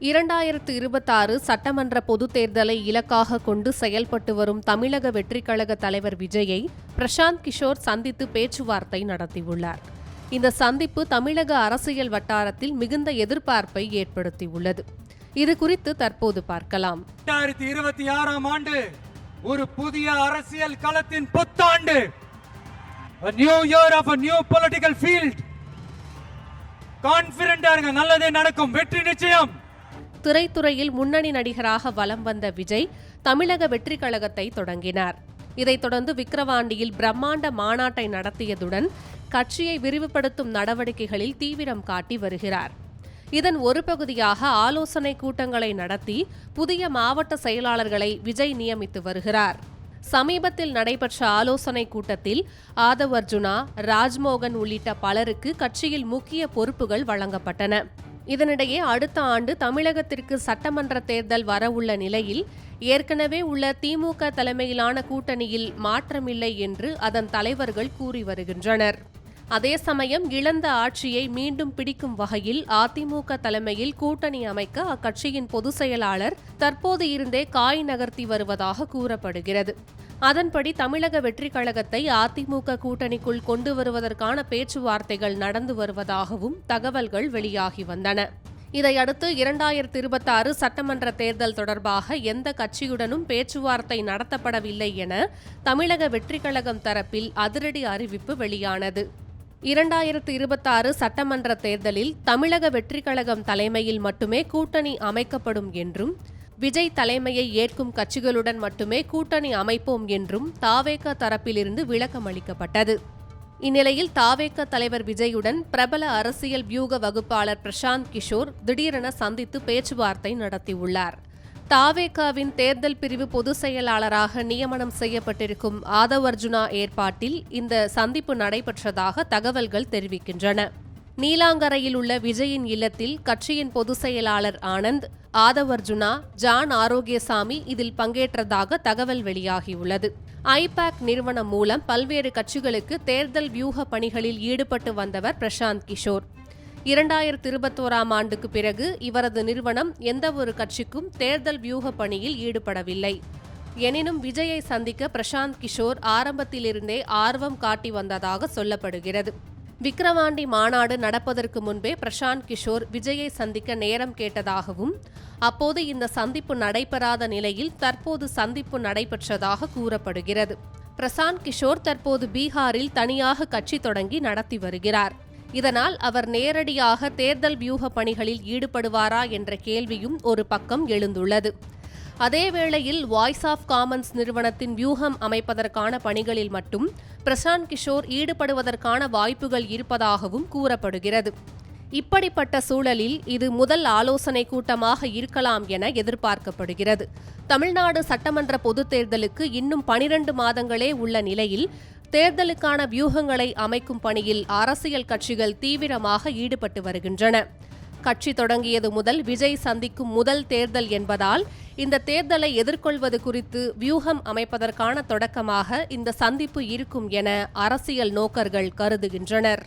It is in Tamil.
இரண்டாயிரத்து இருபத்தாறு சட்டமன்ற பொதுத் தேர்தலை இலக்காக கொண்டு செயல்பட்டு வரும் தமிழக வெற்றிக்கழக தலைவர் விஜயை பிரசாந்த் கிஷோர் சந்தித்து பேச்சுவார்த்தை நடத்தியுள்ளார். இந்த சந்திப்பு தமிழக அரசியல் வட்டாரத்தில் மிகுந்த எதிர்பார்ப்பை ஏற்படுத்தியுள்ளது. இது குறித்து தற்போது பார்க்கலாம். இரண்டாயிரத்தி இருபத்தி ஆறாம் ஆண்டு ஒரு புதிய அரசியல் களத்தின் புத்தாண்டு. New new of new a field கான்பிடண்டா இருங்க நல்லதே நடக்கும் வெற்றி நிச்சயம். திரைத்துறையில் முன்னணி நடிகராக வலம் வந்த விஜய் தமிழக வெற்றிக் கழகத்தை தொடங்கினார். இதைத் தொடர்ந்து விக்கிரவாண்டியில் பிரம்மாண்ட மாநாட்டை நடத்தியதுடன் கட்சியை விரிவுபடுத்தும் நடவடிக்கைகளில் தீவிரம் காட்டி வருகிறார். இதன் ஒரு பகுதியாக ஆலோசனை கூட்டங்களை நடத்தி புதிய மாவட்ட செயலாளர்களை விஜய் நியமித்து வருகிறார். சமீபத்தில் நடைபெற்ற ஆலோசனை கூட்டத்தில் ஆதவ் அர்ஜுனா ராஜ்மோகன் உள்ளிட்ட பலருக்கு கட்சியில் முக்கிய பொறுப்புகள் வழங்கப்பட்டன. இதனிடையே அடுத்த ஆண்டு தமிழகத்திற்கு சட்டமன்ற தேர்தல் வரவுள்ள நிலையில் ஏற்கனவே உள்ள திமுக தலைமையிலான கூட்டணியில் மாற்றமில்லை என்று அதன் தலைவர்கள் கூறி வருகின்றனர். அதே சமயம் இழந்த ஆட்சியை மீண்டும் பிடிக்கும் வகையில் அதிமுக தலைமையில் கூட்டணி அமைக்க அக்கட்சியின் பொதுச் செயலாளர் தற்போது இருந்தே காய் நகர்த்தி வருவதாக கூறப்படுகிறது. அதன்படி தமிழக வெற்றி கழகத்தை அதிமுக கூட்டணிக்குள் கொண்டு வருவதற்கான பேச்சுவார்த்தைகள் நடந்து வருவதாகவும் தகவல்கள் வெளியாகி வந்தன. இதையடுத்து இரண்டாயிரத்தி இருபத்தாறு சட்டமன்ற தேர்தல் தொடர்பாக எந்த கட்சியுடனும் பேச்சுவார்த்தை நடத்தப்படவில்லை என தமிழக வெற்றி கழகம் தரப்பில் அதிரடி அறிவிப்பு வெளியானது. இரண்டாயிரத்து இருபத்தாறு சட்டமன்ற தேர்தலில் தமிழக வெற்றி கழகம் தலைமையில் மட்டுமே கூட்டணி அமைக்கப்படும் என்றும் விஜய் தலைமையை ஏற்கும் கட்சிகளுடன் மட்டுமே கூட்டணி அமைப்போம் என்றும் தாவேக தரப்பிலிருந்து விளக்கம் அளிக்கப்பட்டது. இந்நிலையில் தாவேக தலைவர் விஜயுடன் பிரபல அரசியல் வியூக வகுப்பாளர் பிரசாந்த் கிஷோர் திடீரென சந்தித்து பேச்சுவார்த்தை நடத்தியுள்ளார். தாவேகாவின் தேர்தல் பிரிவு பொதுச் செயலாளராக நியமனம் செய்யப்பட்டிருக்கும் ஆதவ் அர்ஜுனா ஏற்பாட்டில் இந்த சந்திப்பு நடைபெற்றதாக தகவல்கள் தெரிவிக்கின்றன. நீலாங்கரையில் உள்ள விஜயின் இல்லத்தில் கட்சியின் பொதுச் செயலாளர் ஆனந்த் ஆதவர்ஜுனா ஜான் ஆரோக்கியசாமி இதில் பங்கேற்றதாக தகவல் வெளியாகியுள்ளது. ஐபேக் நிறுவனம் மூலம் பல்வேறு கட்சிகளுக்கு தேர்தல் வியூக பணிகளில் ஈடுபட்டு வந்தவர் பிரசாந்த் கிஷோர். இரண்டாயிரத்தி இருபத்தோராம் ஆண்டுக்கு பிறகு இவரது நிறுவனம் எந்தவொரு கட்சிக்கும் தேர்தல் வியூக பணியில் ஈடுபடவில்லை. எனினும் விஜயை சந்திக்க பிரசாந்த் கிஷோர் ஆரம்பத்திலிருந்தே ஆர்வம் காட்டி வந்ததாக சொல்லப்படுகிறது. விக்கிரவாண்டி மாநாடு நடப்பதற்கு முன்பே பிரசாந்த் கிஷோர் விஜயை சந்திக்க நேரம் கேட்டதாகவும் அப்போது இந்த சந்திப்பு நடைபெறாத நிலையில் தற்போது சந்திப்பு நடைபெற்றதாக கூறப்படுகிறது. பிரசாந்த் கிஷோர் தற்போது பீகாரில் தனியாக கட்சி தொடங்கி நடத்தி வருகிறார். இதனால் அவர் நேரடியாக தேர்தல் வியூக பணிகளில் ஈடுபடுவாரா என்ற கேள்வியும் ஒரு பக்கம் எழுந்துள்ளது. அதேவேளையில் வாய்ஸ் ஆஃப் காமன்ஸ் நிறுவனத்தின் வியூகம் அமைப்பதற்கான பணிகளில் மட்டும் பிரசாந்த் கிஷோர் ஈடுபடுவதற்கான வாய்ப்புகள் இருப்பதாகவும் கூறப்படுகிறது. இப்படிப்பட்ட சூழலில் இது முதல் ஆலோசனை கூட்டமாக இருக்கலாம் என எதிர்பார்க்கப்படுகிறது. தமிழ்நாடு சட்டமன்ற பொதுத் தேர்தலுக்கு இன்னும் பனிரண்டு மாதங்களே உள்ள நிலையில் தேர்தலுக்கான வியூகங்களை அமைக்கும் பணியில் அரசியல் கட்சிகள் தீவிரமாக ஈடுபட்டு வருகின்றன. கட்சி தொடங்கியது முதல் விஜய் சந்திக்கும் முதல் தேர்தல் என்பதால் இந்த தேர்தலை எதிர்கொள்வது குறித்து வியூகம் அமைப்பதற்கான தொடக்கமாக இந்த சந்திப்பு இருக்கும் என அரசியல் நோக்கர்கள் கருதுகின்றனர்.